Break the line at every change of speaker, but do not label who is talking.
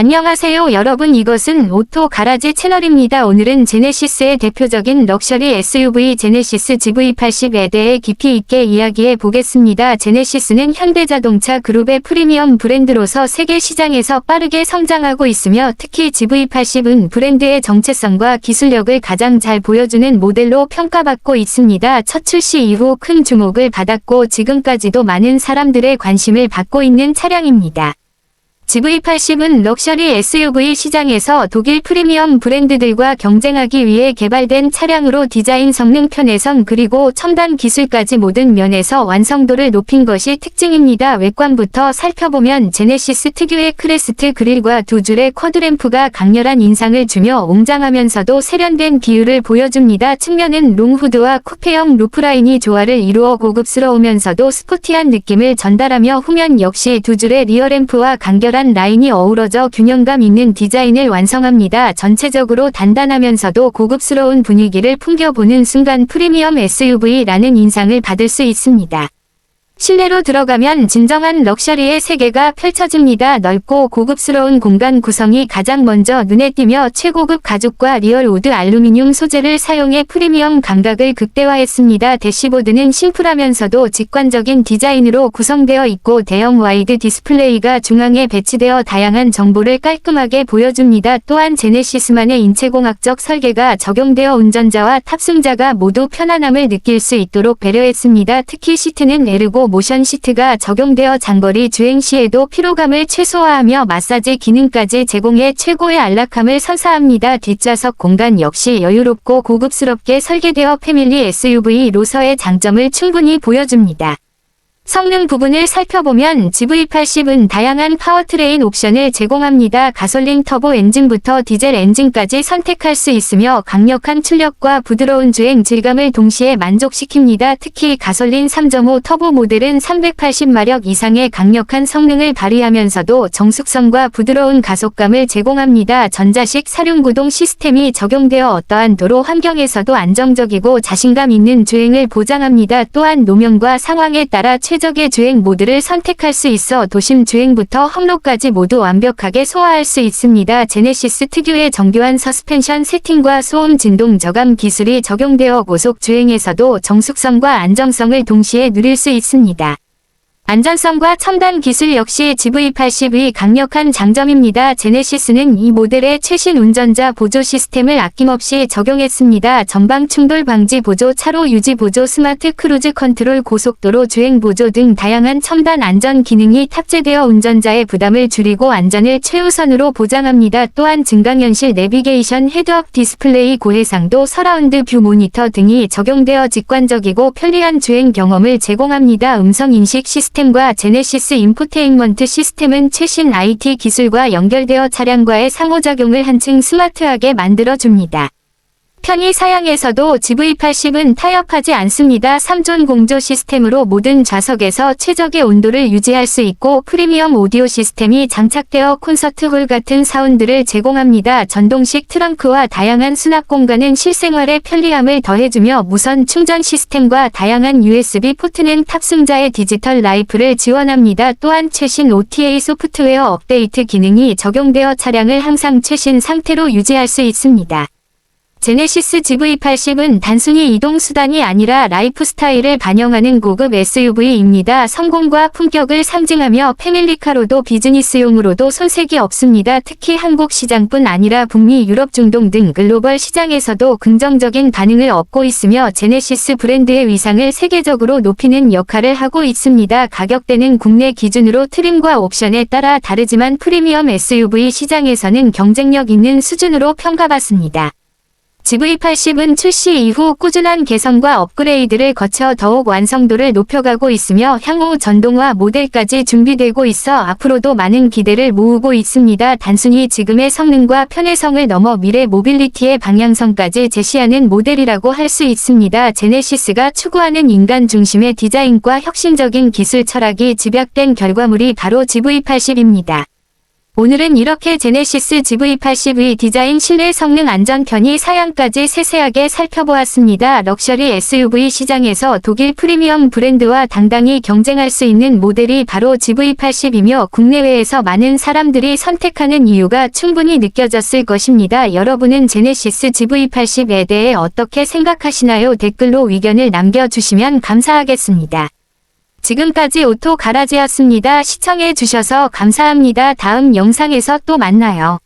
안녕하세요 여러분 이것은 오토 가라지 채널입니다. 오늘은 제네시스의 대표적인 럭셔리 SUV 제네시스 GV80에 대해 깊이 있게 이야기해 보겠습니다. 제네시스는 현대자동차 그룹의 프리미엄 브랜드로서 세계 시장에서 빠르게 성장하고 있으며 특히 GV80은 브랜드의 정체성과 기술력을 가장 잘 보여주는 모델로 평가받고 있습니다. 첫 출시 이후 큰 주목을 받았고 지금까지도 많은 사람들의 관심을 받고 있는 차량입니다. GV80은 럭셔리 SUV 시장에서 독일 프리미엄 브랜드들과 경쟁하기 위해 개발된 차량으로 디자인 성능 편에선 그리고 첨단 기술까지 모든 면에서 완성도를 높인 것이 특징입니다. 외관부터 살펴보면 제네시스 특유의 크레스트 그릴과 두 줄의 쿼드램프가 강렬한 인상을 주며 웅장하면서도 세련된 비율을 보여줍니다. 측면은 롱후드와 쿠페형 루프라인이 조화를 이루어 고급스러우면서도 스포티한 느낌을 전달하며 후면 역시 두 줄의 리어램프와 간결한 라인이 어우러져 균형감 있는 디자인을 완성합니다. 전체적으로 단단하면서도 고급스러운 분위기를 풍겨보는 순간 프리미엄 SUV라는 인상을 받을 수 있습니다. 실내로 들어가면 진정한 럭셔리의 세계가 펼쳐집니다. 넓고 고급스러운 공간 구성이 가장 먼저 눈에 띄며 최고급 가죽과 리얼 우드 알루미늄 소재를 사용해 프리미엄 감각을 극대화했습니다. 대시보드는 심플하면서도 직관적인 디자인으로 구성되어 있고 대형 와이드 디스플레이가 중앙에 배치되어 다양한 정보를 깔끔하게 보여줍니다. 또한 제네시스만의 인체공학적 설계가 적용되어 운전자와 탑승자가 모두 편안함을 느낄 수 있도록 배려했습니다. 특히 시트는 에르고 모션 시트가 적용되어 장거리 주행 시에도 피로감을 최소화하며 마사지 기능까지 제공해 최고의 안락함을 선사합니다. 뒷좌석 공간 역시 여유롭고 고급스럽게 설계되어 패밀리 SUV로서의 장점을 충분히 보여줍니다. 성능 부분을 살펴보면 GV80은 다양한 파워트레인 옵션을 제공합니다. 가솔린 터보 엔진부터 디젤 엔진까지 선택할 수 있으며 강력한 출력과 부드러운 주행 질감을 동시에 만족시킵니다. 특히 가솔린 3.5 터보 모델은 380마력 이상의 강력한 성능을 발휘하면서도 정숙성과 부드러운 가속감을 제공합니다. 전자식 사륜구동 시스템이 적용되어 어떠한 도로 환경에서도 안정적이고 자신감 있는 주행을 보장합니다. 또한 노면과 상황에 따라 최 최적의 주행 모드를 선택할 수 있어 도심 주행부터 험로까지 모두 완벽하게 소화할 수 있습니다. 제네시스 특유의 정교한 서스펜션 세팅과 소음 진동 저감 기술이 적용되어 고속 주행에서도 정숙성과 안정성을 동시에 누릴 수 있습니다. 안전성과 첨단 기술 역시 GV80의 강력한 장점입니다. 제네시스는 이 모델의 최신 운전자 보조 시스템을 아낌없이 적용했습니다. 전방 충돌 방지 보조, 차로 유지 보조, 스마트 크루즈 컨트롤, 고속도로 주행 보조 등 다양한 첨단 안전 기능이 탑재되어 운전자의 부담을 줄이고 안전을 최우선으로 보장합니다. 또한 증강현실 내비게이션 헤드업 디스플레이 고해상도 서라운드 뷰 모니터 등이 적용되어 직관적이고 편리한 주행 경험을 제공합니다. 음성 인식 시스템 시스템과 제네시스 인포테인먼트 시스템은 최신 IT 기술과 연결되어 차량과의 상호작용을 한층 스마트하게 만들어줍니다. 편의 사양에서도 GV80은 타협하지 않습니다. 3존 공조 시스템으로 모든 좌석에서 최적의 온도를 유지할 수 있고 프리미엄 오디오 시스템이 장착되어 콘서트홀 같은 사운드를 제공합니다. 전동식 트렁크와 다양한 수납 공간은 실생활의 편리함을 더해주며 무선 충전 시스템과 다양한 USB 포트는 탑승자의 디지털 라이프를 지원합니다. 또한 최신 OTA 소프트웨어 업데이트 기능이 적용되어 차량을 항상 최신 상태로 유지할 수 있습니다. 제네시스 GV80은 단순히 이동 수단이 아니라 라이프 스타일을 반영하는 고급 SUV입니다. 성공과 품격을 상징하며 패밀리카로도 비즈니스용으로도 손색이 없습니다. 특히 한국 시장뿐 아니라 북미, 유럽, 중동 등 글로벌 시장에서도 긍정적인 반응을 얻고 있으며 제네시스 브랜드의 위상을 세계적으로 높이는 역할을 하고 있습니다. 가격대는 국내 기준으로 트림과 옵션에 따라 다르지만 프리미엄 SUV 시장에서는 경쟁력 있는 수준으로 평가받습니다. GV80은 출시 이후 꾸준한 개선과 업그레이드를 거쳐 더욱 완성도를 높여가고 있으며 향후 전동화 모델까지 준비되고 있어 앞으로도 많은 기대를 모으고 있습니다. 단순히 지금의 성능과 편의성을 넘어 미래 모빌리티의 방향성까지 제시하는 모델이라고 할 수 있습니다. 제네시스가 추구하는 인간 중심의 디자인과 혁신적인 기술 철학이 집약된 결과물이 바로 GV80입니다. 오늘은 이렇게 제네시스 GV80의 디자인 실내 성능 안전 편의 사양까지 세세하게 살펴보았습니다. 럭셔리 SUV 시장에서 독일 프리미엄 브랜드와 당당히 경쟁할 수 있는 모델이 바로 GV80이며 국내외에서 많은 사람들이 선택하는 이유가 충분히 느껴졌을 것입니다. 여러분은 제네시스 GV80에 대해 어떻게 생각하시나요? 댓글로 의견을 남겨주시면 감사하겠습니다. 지금까지 오토 가라지였습니다. 시청해 주셔서 감사합니다. 다음 영상에서 또 만나요.